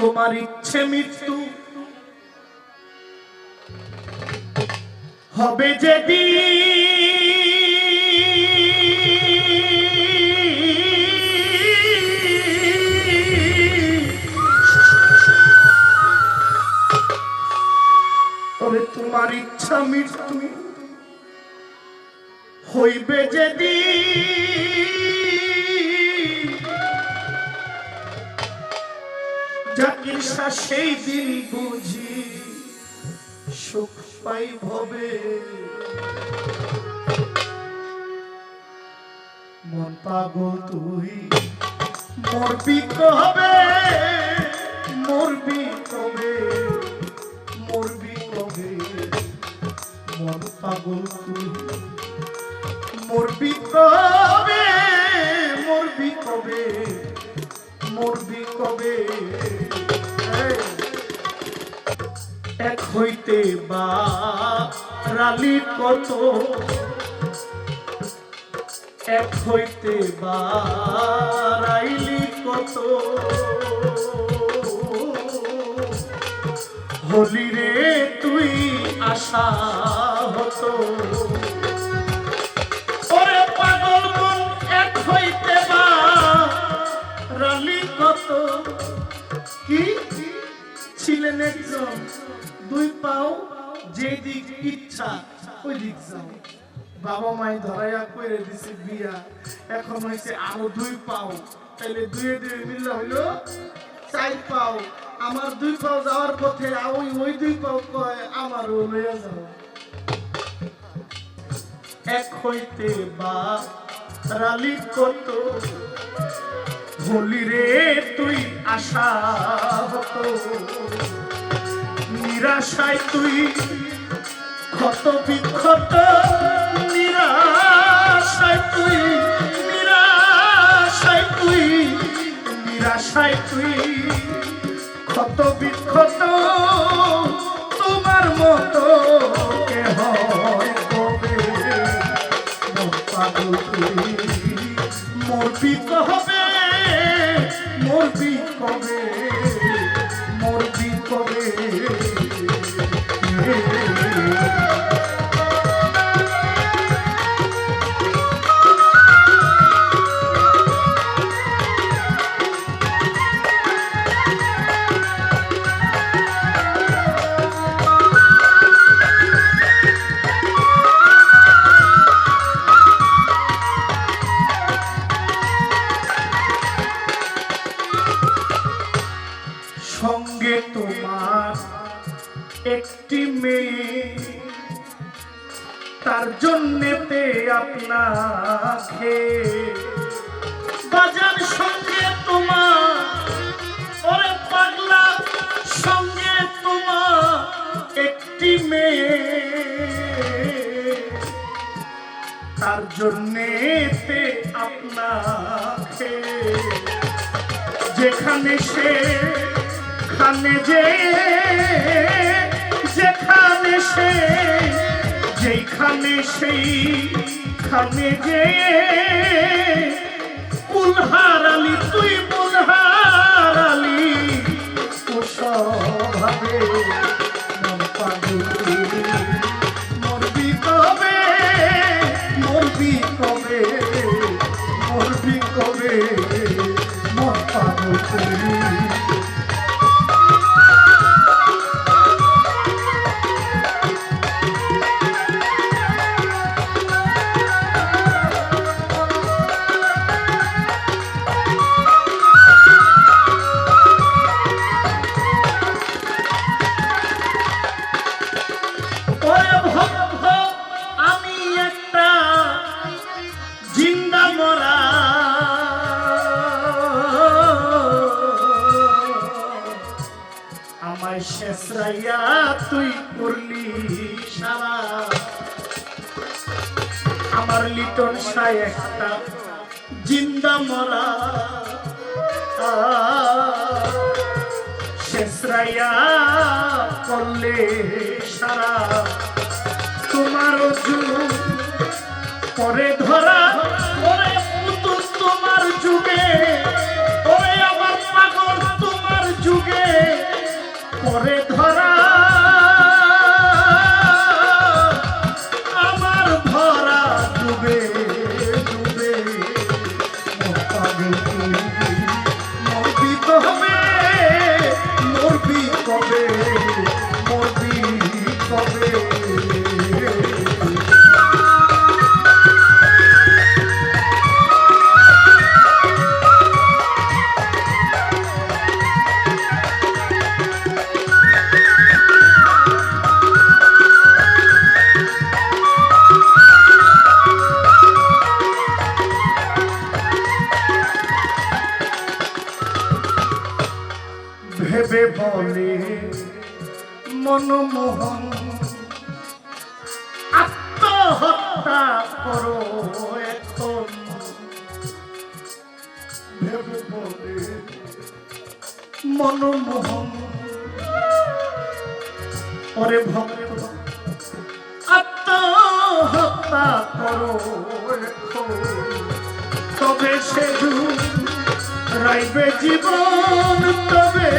তোমার ইচ্ছে মৃত্যু। হবে যেদিন। তবে তোমার ইচ্ছা মৃত্যু। হইবে যেদিন। শাহ সেই দিন বুঝি সুখ পাই ভবে। মন পাগল তুই মরবি কবে মরবি কবে মরবি কবে মন পাগল তুই মরবি কবে হইতে বা রালি কত? এক হইতে বা রাইলি কত? হলি রে তুই আশা যে ইচ্ছা, ওই দিক বাবা মাই ধরাইয়া করে দিছে, বিয়া, এখন হয়েছে আরও দুই পাও। তাইলে দুয়ে দুয়ে মিললে হইল, চার পাও। আমার দুই পাও যাওয়ার পথে ওই ওই দুই পাও কয়, আমারও লইয়া যাও। এক হইতে বা, রালি কত হলি রে, তুই আশা হতো নিরাশায় তুই ক্ষত বিক্ষত নিরাশায় তুই নিরাশায় তুই নিরাশায় তুই। ক্ষত বিক্ষত একটি মেয়ে। তার জন্যেতে আপনাকে বাজার সঙ্গে তোমার, ওরে পাগলা, সঙ্গে তোমার একটি মেয়ে। তার জন্যেতে আপনাকে যেখানে সে, খানে যে সে যেখানে সেই খানে যে কুলহারালি তুই বুলহারালি কুসভাবে মন পাগলি। আমার লিটন একটা জিন্দা মরা। শেষরাইয়া করলে সারা। তোমার পরে ধরা তোমার যুগে। মনমোহন। ওরে ভক্ত আত্মহত্যা করো তবে সে রাইবে জীবন, তবে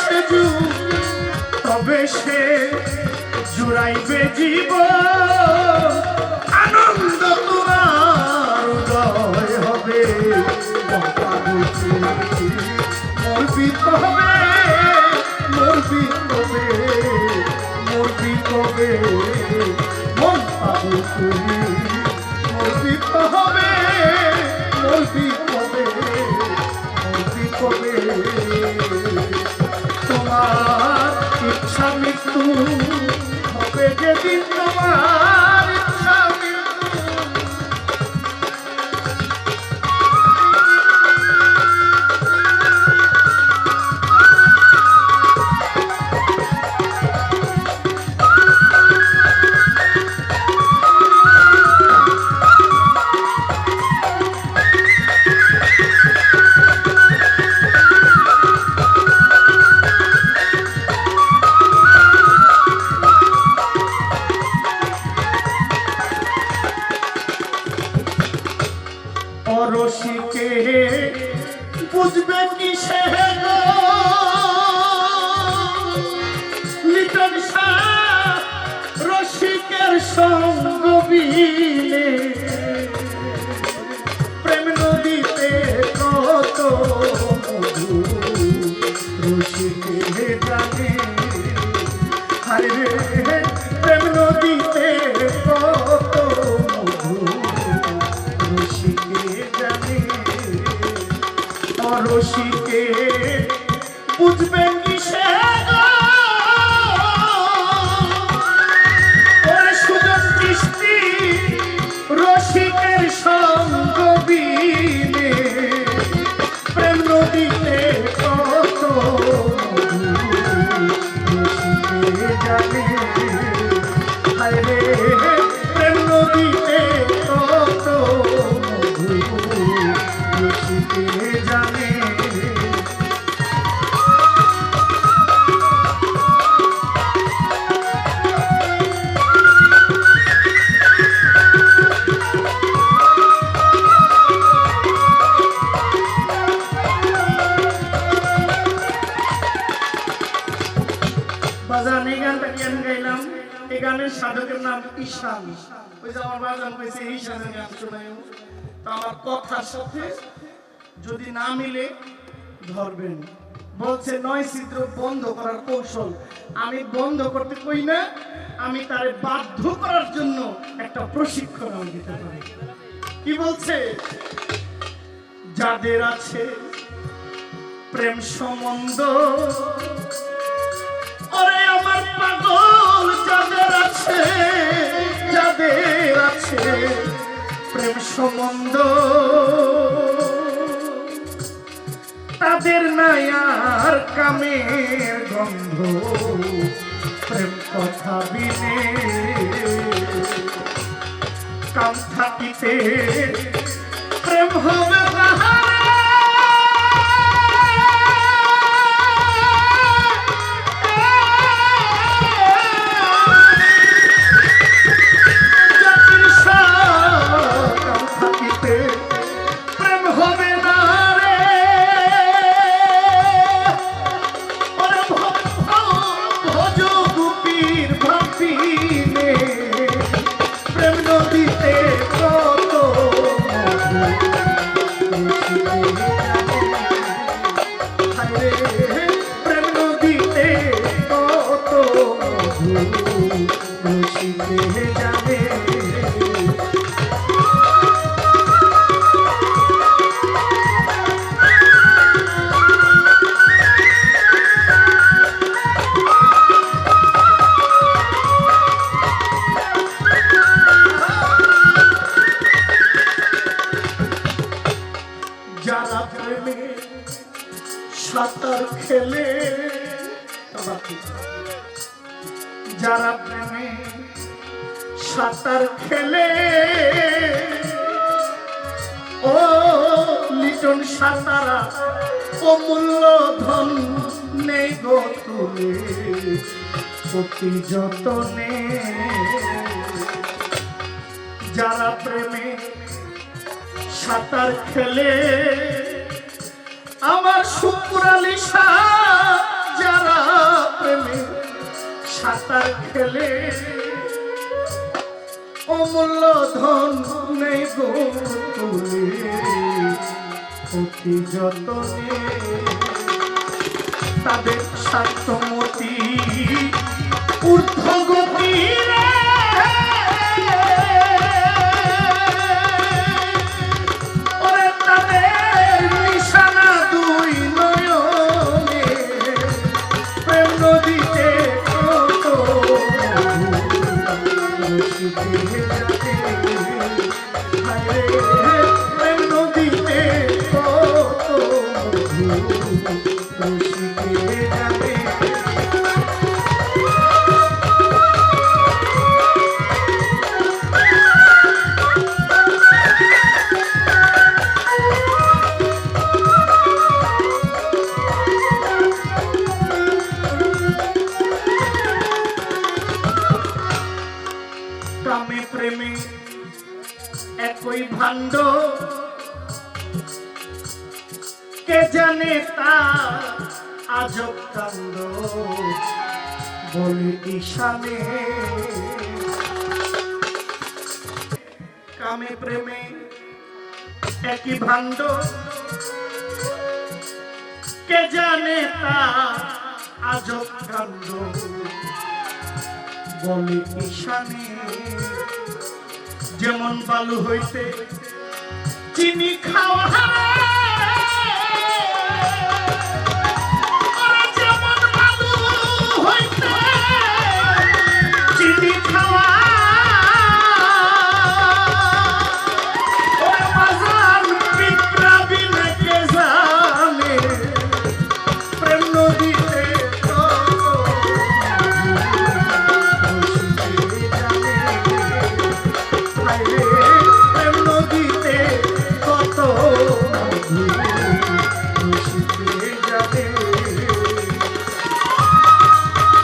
সে তবে সে জুড়াইবে জীবন। আনন্দ কবে মরবি কবে তোমার ইচ্ছা মৃত্যু হবে যেদিন তোমার Oh. বাজান সাধকের নাম ঈশান। ওই যে আমার বাজান কইছে, ঈশানের গান শোনায়। তো আমার কথার সাথে যদি না মিলে ধরবেন। বলছে, নয় ছিদ্র বন্ধ করার কৌশল আমি বন্ধ করতে কই না। আমি তারে বাধ্য করার জন্য একটা প্রশিক্ষণ আমি দিতে পারি। কি বলছে? যাদের আছে প্রেম সম্বন্ধ, ওরে আমার পাগল, যাদের আছে যাদের আছে প্রেম সম্বন্ধ তাদের নয়ার কামের গন্ধ প্রেম কথা বিনে কাম থাকিতে প্রেম হবে জাতির কি? যারা প্রেমে সাঁতার খেলে, ও লিটন সাঁতারা অমূল্য ধন নেই গো তুলে অতি যতনে, যারা প্রেমে সাঁতার খেলে আমার শুক্রালিশা যারা প্রেমে সাঁতার খেলে। অমূল্য ধন নেই গো যতনে। তাদের স্বার্থমতি ঊর্ধ্বগতি প্রেমে একই ভাণ্ড। কে জানে তা আজব কাণ্ড? বলি ঈশানে। কামে প্রেমে একই ভাণ্ড। কে জানে তা আজব কাণ্ড? বলে ঈশানে। যেমন বালু হইতে চিনি খাওয়া